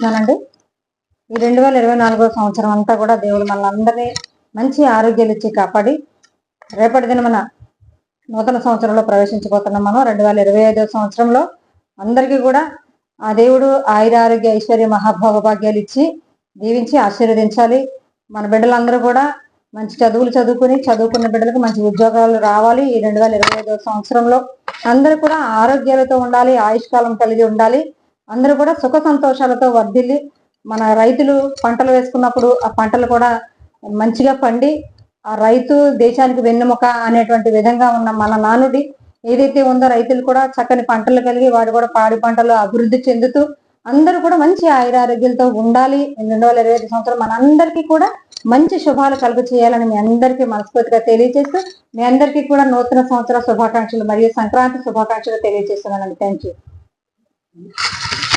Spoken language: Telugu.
చెప్తున్నానండి ఈ రెండు వేల ఇరవై నాలుగో సంవత్సరం అంతా కూడా దేవుడు మనందరినీ మంచి ఆరోగ్యాలు ఇచ్చి కాపాడి రేపటి దిన మన నూతన సంవత్సరంలో ప్రవేశించబోతున్నాం మనం రెండు వేల ఇరవై ఐదో సంవత్సరంలో అందరికీ కూడా ఆ దేవుడు ఆయుర ఆరోగ్య ఐశ్వర్య మహాభోగ భాగ్యాలు ఇచ్చి దీవించి ఆశీర్వదించాలి. మన బిడ్డలందరూ కూడా మంచి చదువులు చదువుకుని చదువుకున్న బిడ్డలకు మంచి ఉద్యోగాలు రావాలి. ఈ రెండు వేల ఇరవై ఐదో సంవత్సరంలో అందరూ కూడా ఆరోగ్యాలతో ఉండాలి ఆయుష్కాలం కలిగి ఉండాలి. అందరూ కూడా సుఖ సంతోషాలతో వర్ధిల్లి మన రైతులు పంటలు వేసుకున్నప్పుడు ఆ పంటలు కూడా మంచిగా పండి ఆ రైతు దేశానికి వెన్నెముక అనేటువంటి విధంగా ఉన్న మన నానుడి ఏదైతే ఉందో రైతులు కూడా చక్కని పంటలు కలిగి వాడు కూడా పాడి పంటలు అభివృద్ధి చెందుతూ అందరూ కూడా మంచి ఆయురారోగ్యాలతో ఉండాలి. రెండు వేల ఇరవై ఐదు సంవత్సరం మనందరికీ కూడా మంచి శుభాలు కలుగు చేయాలని మీ అందరికీ మనస్ఫూర్తిగా తెలియజేస్తూ మీ అందరికీ కూడా నూతన సంవత్సర శుభాకాంక్షలు మరియు సంక్రాంతి శుభాకాంక్షలు తెలియజేస్తున్నానండి. Thank you Thank you.